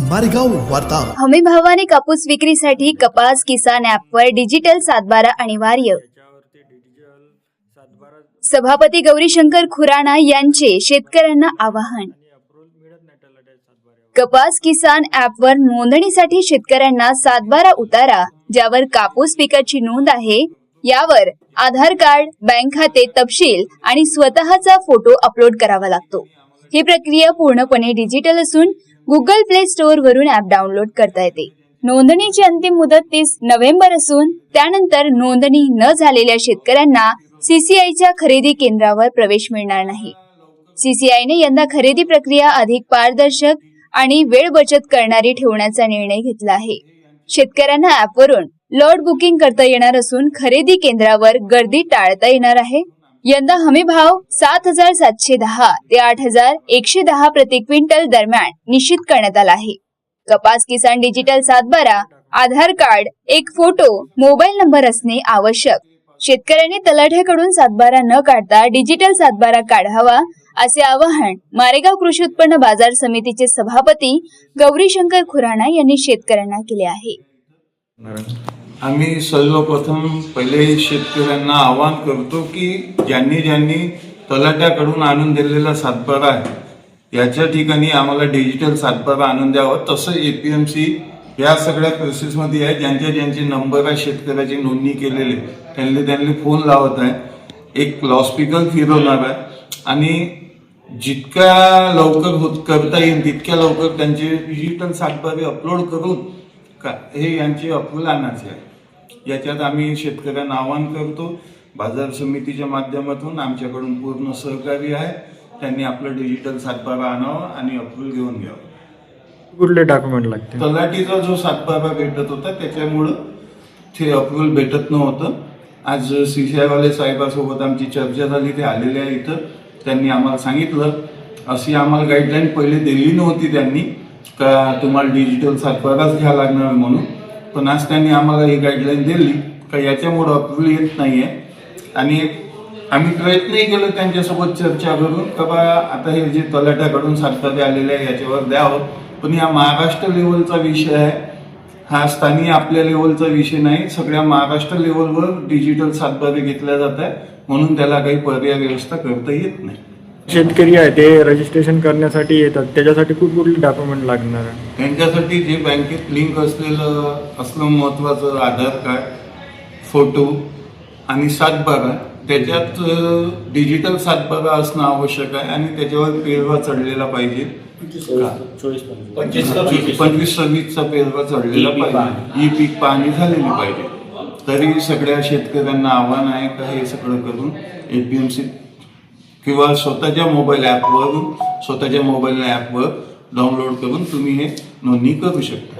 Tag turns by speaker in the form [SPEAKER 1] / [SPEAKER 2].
[SPEAKER 1] मारेगाव वार्ता.
[SPEAKER 2] हमी भावाने कापूस विक्रीसाठी कपास किसान ॲपवर डिजिटल सातबारा अनिवार्य. सभापती गौरीशंकर खुराणा यांचे शेतकऱ्यांना आवाहन. कपास किसान ॲपवर नोंदणीसाठी शेतकऱ्यांना सातबारा उतारा ज्यावर कापूस पिकाची नोंद आहे यावर आधार कार्ड बँक खाते तपशील आणि स्वतःचा फोटो अपलोड करावा लागतो. ही प्रक्रिया पूर्णपणे डिजिटल असून गुगल प्ले स्टोअर वरून ऍप डाउनलोड करता येते. नोंदणीची अंतिम मुदत तीस नोव्हेंबर असून त्यानंतर नोंदणी न झालेल्या शेतकऱ्यांना सीसीआयच्या खरेदी केंद्रावर प्रवेश मिळणार नाही. सीसीआयने यंदा खरेदी प्रक्रिया अधिक पारदर्शक आणि वेळ बचत करणारी ठेवण्याचा निर्णय घेतला आहे. शेतकऱ्यांना ऍपवरून लॉट बुकिंग करता येणार असून खरेदी केंद्रावर गर्दी टाळता येणार आहे. यंदा हमी भाव सात हजार सातशे दहा ते आठ हजार एकशे दहा प्रति क्विंटल दरम्यान निश्चित करण्यात आला आहे. कपास किसान डिजिटल सातबारा आधार कार्ड एक फोटो मोबाईल नंबर असणे आवश्यक. शेतकऱ्यांनी तलाठ्याकडून सातबारा न काढता डिजिटल सातबारा काढावा असे आवाहन मारेगाव कृषी उत्पन्न बाजार समितीचे सभापती गौरीशंकर खुराणा यांनी शेतकऱ्यांना केले आहे.
[SPEAKER 3] आम्ही सर्वप्रथम पहिले शेतकऱ्यांना आवाहन करतो की ज्यांनी ज्यांनी तलाट्याकडून आणून दिलेला सातबारा आहे याच्या ठिकाणी आम्हाला डिजिटल सातबारा आणून द्यावा. तसं ए पी एम सी या सगळ्या प्रोसेसमध्ये आहे. ज्यांचे ज्यांचे नंबर आहे शेतकऱ्याची नोंदणी केलेले त्यांनी त्यांनी फोन लावत आहे. एक लॉस्पिकल फिरवणार आहे. आणि जितक्या लवकर होत करता येईल तितक्या लवकर त्यांचे डिजिटल सातबारे अपलोड करून का? हे यांचे अप्रूव्हल आणायचे आहे. याच्यात आम्ही शेतकऱ्यांना आवाहन करतो बाजार समितीच्या माध्यमातून आमच्याकडून पूर्ण सहकार्य आहे त्यांनी आपलं डिजिटल सातबारा आणावं आणि अप्रूव्हल घेऊन घ्यावं.
[SPEAKER 4] कुठले डॉक्युमेंट लागते
[SPEAKER 3] तलाठीचा जो सातबारा भेटत होता त्याच्यामुळं ते अप्रूव्हल भेटत नव्हतं. आज वाले साहेबासोबत आमची चर्चा झाली ते आलेले आहे इथं. त्यांनी आम्हाला सांगितलं अशी आम्हाला गाईडलाईन पहिले दिली नव्हती त्यांनी. का तुम्हाला डिजिटल सातबाराच घ्या लागणार म्हणून. पण आज त्यांनी आम्हाला ही गाईडलाईन दिली का याच्यामुळं अप्रूव्हल येत नाही आहे आणि आम्ही प्रयत्नही केलो त्यांच्यासोबत चर्चा करून का बा आता हे जे तलाट्याकडून सातबारे आलेले आहे याच्यावर द्यावं. पण या महाराष्ट्र लेवलचा विषय आहे. हा स्थानिक आपल्या लेवलचा विषय नाही सगळ्या महाराष्ट्र लेवलवर डिजिटल सातबारे घेतल्या जात आहे म्हणून त्याला काही पर्याय व्यवस्था करता येत नाही.
[SPEAKER 4] शेतकरी आहे ते रजिस्ट्रेशन करण्यासाठी येतात. त्याच्यासाठी कुठ कुठले डॉक्युमेंट लागणार आहे?
[SPEAKER 3] त्यांच्यासाठी जे बँकेत लिंक असलेलं असलं महत्वाचं आधार कार्ड फोटो आणि सातबारा त्याच्यात डिजिटल सातबारा असणं आवश्यक आहे आणि त्याच्यावर पेरवा चढलेला पाहिजे. पंचवीस सव्वीसचा पेरवा चढलेला पाहिजे. ही पीक पाहणी झालेली पाहिजे. तरी सगळ्या शेतकऱ्यांना आव्हान आहे का हे सगळं करून एपीएमसी किंवा स्वतःच्या मोबाईल ॲपवरून स्वतःच्या मोबाईल ॲपवर डाउनलोड करून तुम्ही हे नोंदणी करू शकता.